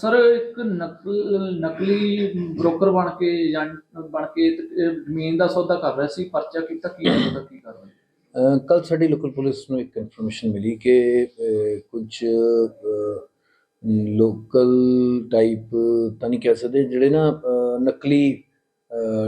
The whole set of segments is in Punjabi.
ਸਰ ਇੱਕ ਨਕਲ ਨਕਲੀ ਬ੍ਰੋਕਰ ਬਣ ਕੇ ਜਾਂ ਬਣ ਕੇ ਤੇ ਇਹ ਜ਼ਮੀਨ ਦਾ ਸੌਦਾ ਕਰ ਰਿਹਾ ਸੀ ਪਰਚਾ ਕੀਤਾ ਕੀ ਉਹਦਾ ਕੀ ਕਾਰਵਾਈ ਕੱਲ ਸਾਡੀ ਲੋਕਲ ਪੁਲਿਸ ਨੂੰ ਇੱਕ ਇਨਫੋਰਮੇਸ਼ਨ ਮਿਲੀ ਕਿ ਕੁਝ ਲੋਕਲ ਟਾਈਪ ਤਾਂ ਨਹੀਂ ਕਹਿ ਸਕਦੇ ਜਿਹੜੇ ਨਾ ਅਹ, ਨਕਲੀ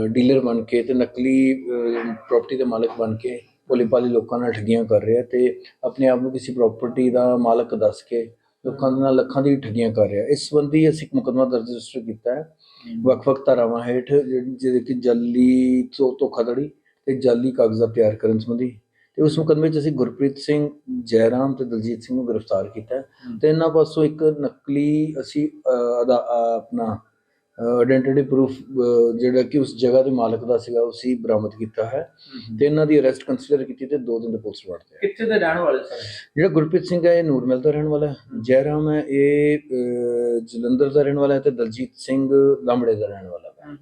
ਡੀਲਰ ਬਣ ਕੇ ਤੇ ਨਕਲੀ ਪ੍ਰਾਪਰਟੀ ਦੇ ਮਾਲਕ ਬਣ ਕੇ ਭੋਲੇ ਭਾਲੇ ਲੋਕਾਂ ਨਾਲ ਠੱਗੀਆਂ ਕਰ ਰਿਹਾ ਤੇ ਆਪਣੇ ਆਪ ਨੂੰ ਕਿਸੇ ਪ੍ਰਾਪਰਟੀ ਦਾ ਮਾਲਕ ਦੱਸ ਕੇ ਲੋਕਾਂ ਦੇ ਨਾਲ ਲੱਖਾਂ ਦੀ ਠੱਗੀਆਂ ਕਰ ਰਿਹਾ। ਇਸ ਸੰਬੰਧੀ ਅਸੀਂ ਇੱਕ ਮੁਕੱਦਮਾ ਦਰਜ ਰਜਿਸਟਰ ਕੀਤਾ ਹੈ। ਵੱਖ-ਵੱਖ ਧਾਰਾਵਾਂ ਹੇਠ ਜਿਹੜੀ- ਜਿਹਦੇ ਕਿ ਜਾਲੀ ਧੋਖਾਧੜੀ ਤੇ ਜਾਲੀ ਕਾਗਜ਼ਾਤ ਤਿਆਰ ਕਰਨ ਸੰਬੰਧੀ ਤੇ ਉਸ ਮੁਕੱਦਮੇ 'ਚ ਅਸੀਂ ਗੁਰਪ੍ਰੀਤ ਸਿੰਘ ਜੈਰਾਮ ਤੇ ਦਲਜੀਤ ਸਿੰਘ ਨੂੰ ਗ੍ਰਿਫਤਾਰ ਕੀਤਾ। ਤੇ ਇਹਨਾਂ ਪਾਸੋਂ ਇੱਕ ਨਕਲੀ ਅਸੀਂ ਆਪਣਾ ਆਇਡੈਂਟੀਟੀ ਪ੍ਰੂਫ ਜਿਹੜਾ ਕਿ ਉਸ ਜਗ੍ਹਾ ਦੇ ਮਾਲਕ ਦਾ ਸੀਗਾ ਉਹ ਸੀ ਬਰਾਮਦ ਕੀਤਾ ਹੈ। ਤੇ ਇਹਨਾਂ ਦੀ ਅਰੈਸਟ ਕੰਸੀਡਰ ਕੀਤੀ ਤੇ 2 ਦਿਨ ਦੇ ਪੁਲਿਸ ਰਿਮਾਂਡ ਤੇ ਕਿੱਥੇ ਦੇ ਰਹਿਣ ਵਾਲੇ ਸਰ? ਜਿਹੜਾ ਗੁਰਪ੍ਰੀਤ ਸਿੰਘ ਹੈ ਇਹ ਨੂਰਮਹਿਲ ਦਾ ਰਹਿਣ ਵਾਲਾ ਹੈ। ਜੈਰਾਮ ਹੈ ਇਹ ਜਲੰਧਰ ਦਾ ਰਹਿਣ ਵਾਲਾ ਹੈ ਤੇ ਦਲਜੀਤ ਸਿੰਘ ਲਾਂਬੜੇ ਦਾ ਰਹਿਣ ਵਾਲਾ ਹੈ।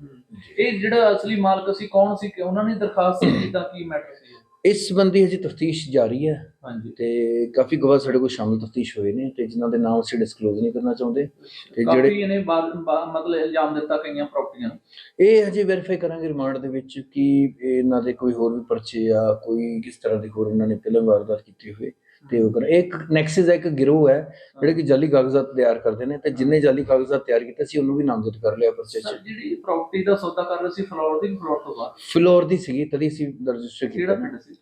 ਇਹ ਜਿਹੜਾ ਅਸਲੀ ਮਾਲਕ ਸੀ ਕੌਣ ਸੀ? ਕਿ ਉਹਨਾਂ ਨੇ ਦਰਖਾਸਤ ਕੀਤੀ ਤਾਂ ਕੀ ਮੈਟਰ ਸੀ? ਇਸ ਸੰਬੰਧੀ ਹਜੇ ਤਫਤੀਸ਼ ਜਾਰੀ ਹੈ ਹਾਂਜੀ। ਤੇ ਕਾਫੀ ਗਵਾਹ ਸਾਡੇ ਕੋਲ ਸ਼ਾਮਲ ਤਫਤੀਸ਼ ਹੋਏ ਨੇ ਤੇ ਜਿਨ੍ਹਾਂ ਦੇ ਨਾਮ ਅਸੀਂ ਡਿਸਕਲੋਜ਼ ਨਹੀਂ ਕਰਨਾ ਚਾਹੁੰਦੇ ਤੇ ਜਿਹੜੇ ਕਾਫੀ ਇਹਨੇ ਬਾਅਦ- ਮਤਲਬ ਇਲਜ਼ਾਮ ਦਿੱਤਾ ਕਈਆਂ ਪ੍ਰਾਪਰਟੀਆਂ ਨੂੰ। ਇਹ ਹਜੇ ਵੈਰੀਫਾਈ ਕਰਾਂਗੇ ਰਿਮਾਂਡ ਦੇ ਵਿੱਚ ਕਿ ਇਹਨਾਂ ਦੇ ਕੋਈ ਹੋਰ ਵੀ ਪਰਚੇ ਆ ਕੋਈ ਕਿਸ ਤਰ੍ਹਾਂ ਦੀ ਹੋਰ ਇਹਨਾਂ ਨੇ ਫਿਲਮ ਵਾਰਦਾਤ ਕੀਤੀ ਹੋਏ ਤੇ ਉਹ ਕਰ ਇੱਕ ਨੈਕਸਸ ਹੈ ਇੱਕ ਗਿਰੋਹ ਹੈ ਜਿਹੜੇ ਕਿ ਜਾਲੀ ਕਾਗਜ਼ਾਤ ਤਿਆਰ ਕਰਦੇ ਨੇ ਤੇ ਜਿੰਨੇ ਜਾਲੀ ਕਾਗਜ਼ਾਤ ਤਿਆਰ ਕੀਤੇ ਸੀ ਉਹਨੂੰ ਵੀ ਨਾਮਜ਼ਦ ਕਰ ਲਿਆ ਪਰਚੇ 'ਚ ਜਿਹੜੀ ਪ੍ਰਾਪਰਟੀ ਦਾ ਸੌਦਾ ਕਰ ਰਹੇ ਸੀ ਫਲੋਰ ਦੀ ਫਲੋਰ ਤੋਂ ਬਾਅਦ ਫਲੋਰ ਦੀ ਸੀਗੀ ਤਦੀ ਅਸੀਂ ਰਜਿਸਟਰ ਕਿਹੜਾ ਕੀਤਾ ਪਿੰਡ ਸੀ?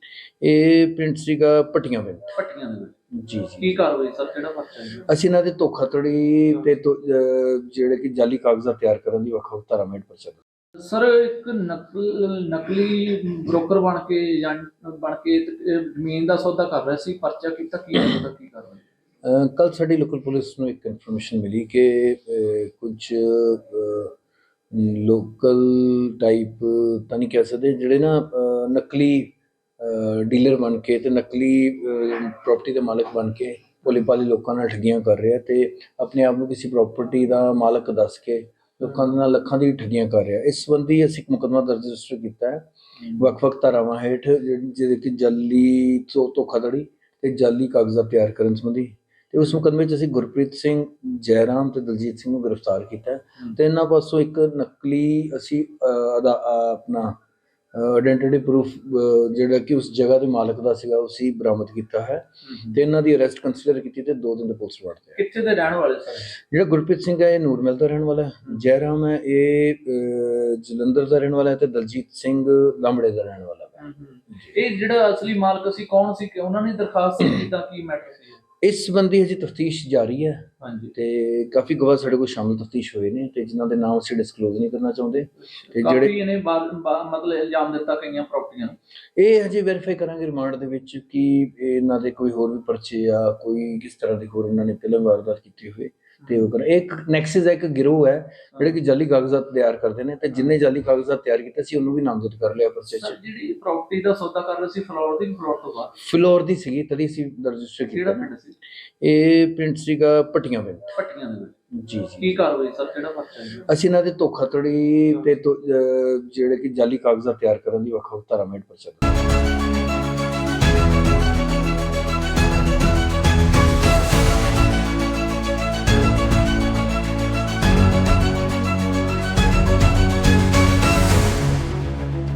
ਇਹ ਪਿੰਡ ਸੀਗਾ ਪਟੀਆਂ ਪਿੰਡ। ਪੱਟੀਆਂ ਦੇ ਵਿੱਚ। ਜੀ ਜੀ। ਕੀ ਕਾਰਵਾਈ ਸਰ? ਕਿਹੜਾ ਪਰਚਾ ਹੈ? ਅਸੀਂ ਇਹਨਾਂ ਦੇ ਧੋਖਾਧੜੀ ਤੇ ਧੋ- ਅਹ ਜਿਹੜੇ ਕਿ ਜਾਲੀ ਕਾਗਜ਼ਾਤ ਤਿਆਰ ਕਰਨ ਦੀ ਵੱਖ ਵੱਖ ਧਾਰਾਵਾਂ ਹੇਠ ਪਰਚਾ। ਸਰ ਇੱਕ ਨਕਲ ਨਕਲੀ ਬ੍ਰੋਕਰ ਬਣ ਕੇ ਜਾਂ ਬਣ ਕੇ ਤੇ ਇਹ ਜ਼ਮੀਨ ਦਾ ਸੌਦਾ ਕਰ ਰਿਹਾ ਸੀ ਪਰਚਾ ਕੀਤਾ ਕੀ ਉਹਦਾ ਕੀ ਕਾਰਵਾਈ ਕੱਲ ਸਾਡੀ ਲੋਕਲ ਪੁਲਿਸ ਨੂੰ ਇੱਕ ਇਨਫੋਰਮੇਸ਼ਨ ਮਿਲੀ ਕਿ ਅਹ, ਕੁਝ ਲੋਕਲ ਟਾਈਪ ਤਾਂ ਨਹੀਂ ਕਹਿ ਸਕਦੇ ਜਿਹੜੇ ਨਾ ਅਹ, ਨਕਲੀ ਡੀਲਰ ਬਣ ਕੇ ਤੇ ਨਕਲੀ ਪ੍ਰਾਪਰਟੀ ਦੇ ਮਾਲਕ ਬਣ ਕੇ ਭੋਲੇ ਭਾਲੇ ਲੋਕਾਂ ਨਾਲ ਠੱਗੀਆਂ ਕਰ ਰਿਹਾ ਤੇ ਆਪਣੇ ਆਪ ਨੂੰ ਕਿਸੇ ਪ੍ਰਾਪਰਟੀ ਦਾ ਮਾਲਕ ਦੱਸ ਕੇ ਲੋਕਾਂ ਦੇ ਨਾਲ ਲੱਖਾਂ ਦੀ ਠੱਗੀਆਂ ਕਰ ਰਿਹਾ। ਇਸ ਸੰਬੰਧੀ ਅਸੀਂ ਇੱਕ ਮੁਕੱਦਮਾ ਦਰਜ ਰਜਿਸਟਰ ਕੀਤਾ ਹੈ। ਵੱਖ-ਵੱਖ ਧਾਰਾਵਾਂ ਹੇਠ ਜਿਹੜੀ- ਜਿਹਦੇ ਕਿ ਜਾਲੀ ਧੋਖਾਧੜੀ ਤੇ ਜਾਲੀ ਕਾਗਜ਼ਾਤ ਤਿਆਰ ਕਰਨ ਸੰਬੰਧੀ ਤੇ ਉਸ ਮੁਕੱਦਮੇ 'ਚ ਅਸੀਂ ਗੁਰਪ੍ਰੀਤ ਸਿੰਘ ਜੈਰਾਮ ਤੇ ਦਲਜੀਤ ਸਿੰਘ ਨੂੰ ਗ੍ਰਿਫਤਾਰ ਕੀਤਾ ਤੇ ਇਹਨਾਂ ਪਾਸੋਂ ਇੱਕ ਨਕਲੀ ਅਸੀਂ ਆਪਣਾ ਆਇਡੈਂਟੀਟੀ ਪ੍ਰੂਫ ਜਿਹੜਾ ਕਿ ਉਸ ਜਗ੍ਹਾ ਦੇ ਮਾਲਕ ਦਾ ਸੀਗਾ ਉਹ ਸੀ ਬਰਾਮਦ ਕੀਤਾ ਹੈ। ਤੇ ਇਹਨਾਂ ਦੀ ਅਰੈਸਟ ਕੰਸੀਡਰ ਕੀਤੀ ਤੇ 2 ਦਿਨ ਦੇ ਪੁਲਿਸ ਰਿਮਾਂਡ ਤੇ ਕਿੱਥੇ ਦੇ ਰਹਿਣ ਵਾਲੇ ਸਰ? ਜਿਹੜਾ ਗੁਰਪ੍ਰੀਤ ਸਿੰਘ ਹੈ ਇਹ ਨੂਰਮਹਿਲ ਦਾ ਰਹਿਣ ਵਾਲਾ ਹੈ। ਜੈਰਾਮ ਹੈ ਇਹ ਜਲੰਧਰ ਦਾ ਰਹਿਣ ਵਾਲਾ ਹੈ ਤੇ ਦਲਜੀਤ ਸਿੰਘ ਲਾਂਬੜੇ ਦਾ ਰਹਿਣ ਵਾਲਾ ਹੈ। ਇਹ ਜਿਹੜਾ ਅਸਲੀ ਮਾਲਕ ਸੀ ਕੌਣ ਸੀ? ਕਿ ਉਹਨਾਂ ਨੇ ਦਰਖਾਸਤ ਕੀਤੀ ਤਾਂ ਕੀ ਮੈਟਰ ਸੀ? ਇਸ ਸੰਬੰਧੀ ਹਜੇ ਤਫਤੀਸ਼ ਜਾਰੀ ਹੈ ਹਾਂਜੀ। ਤੇ ਕਾਫੀ ਗਵਾਹ ਸਾਡੇ ਕੋਲ ਸ਼ਾਮਲ ਤਫਤੀਸ਼ ਹੋਏ ਨੇ ਤੇ ਜਿਨ੍ਹਾਂ ਦੇ ਨਾਮ ਅਸੀਂ ਡਿਸਕਲੋਜ਼ ਨਹੀਂ ਕਰਨਾ ਚਾਹੁੰਦੇ ਤੇ ਜਿਹੜੇ ਕਾਫੀ ਇਹਨੇ ਬਾਅਦ- ਬਾ- ਮਤਲਬ ਇਲਜ਼ਾਮ ਦਿੱਤਾ ਕਈਆਂ ਪ੍ਰਾਪਰਟੀਆਂ ਨੂੰ। ਇਹ ਹਜੇ ਵੈਰੀਫਾਈ ਕਰਾਂਗੇ ਰਿਮਾਂਡ ਦੇ ਵਿੱਚ ਕਿ ਇਹਨਾਂ ਦੇ ਕੋਈ ਹੋਰ ਵੀ ਪਰਚੇ ਆ ਕੋਈ ਕਿਸ ਤਰ੍ਹਾਂ ਦੀ ਹੋਰ ਇਹਨਾਂ ਨੇ ਫਿਲਮ ਵਾਰਦਾਤ ਕੀਤੀ ਹੋਏ ਤੇ ਉਹ ਕਰ ਇੱਕ ਨੈਕਸਸ ਹੈ ਇੱਕ ਗਿਰੋਹ ਹੈ ਜਿਹੜੇ ਕਿ ਜਾਲੀ ਕਾਗਜ਼ਾਤ ਤਿਆਰ ਕਰਦੇ ਨੇ ਤੇ ਜਿੰਨੇ ਜਾਲੀ ਕਾਗਜ਼ਾਤ ਤਿਆਰ ਕੀਤੇ ਸੀ ਉਹਨੂੰ ਵੀ ਨਾਮਜ਼ਦ ਕਰ ਲਿਆ ਪਰਚੇ 'ਚ ਜਿਹੜੀ ਪ੍ਰਾਪਰਟੀ ਦਾ ਸੌਦਾ ਕਰ ਰਹੇ ਸੀ ਫਲੋਰ ਦੀ ਫਲੋਰ ਤੋਂ ਬਾਅਦ? ਫਲੋਰ ਦੀ ਸੀਗੀ ਤਦੀ ਅਸੀਂ ਰਜਿਸਟਰ ਕਿਹੜਾ ਕੀਤਾ। ਪਿੰਡ ਸੀ? ਇਹ ਪਿੰਡ ਸੀਗਾ ਪਟੀਆਂ ਪਿੰਡ। ਪੱਟੀਆਂ ਦੇ ਵਿੱਚ। ਜੀ ਜੀ। ਕੀ ਕਾਰਵਾਈ ਸਰ ਕਿਹੜਾ ਪਰਚਾ ਹੈ? ਅਸੀਂ ਇਹਨਾਂ ਦੇ ਧੋਖਾਧੜੀ ਤੇ ਧੋ- ਅਹ, ਜਿਹੜੇ ਕਿ ਜਾਲੀ ਕਾਗਜ਼ਾਤ ਤਿਆਰ ਕਰਨ ਦੀ ਵੱਖ ਵੱਖ ਪਰਚਾ ਦਰਜ।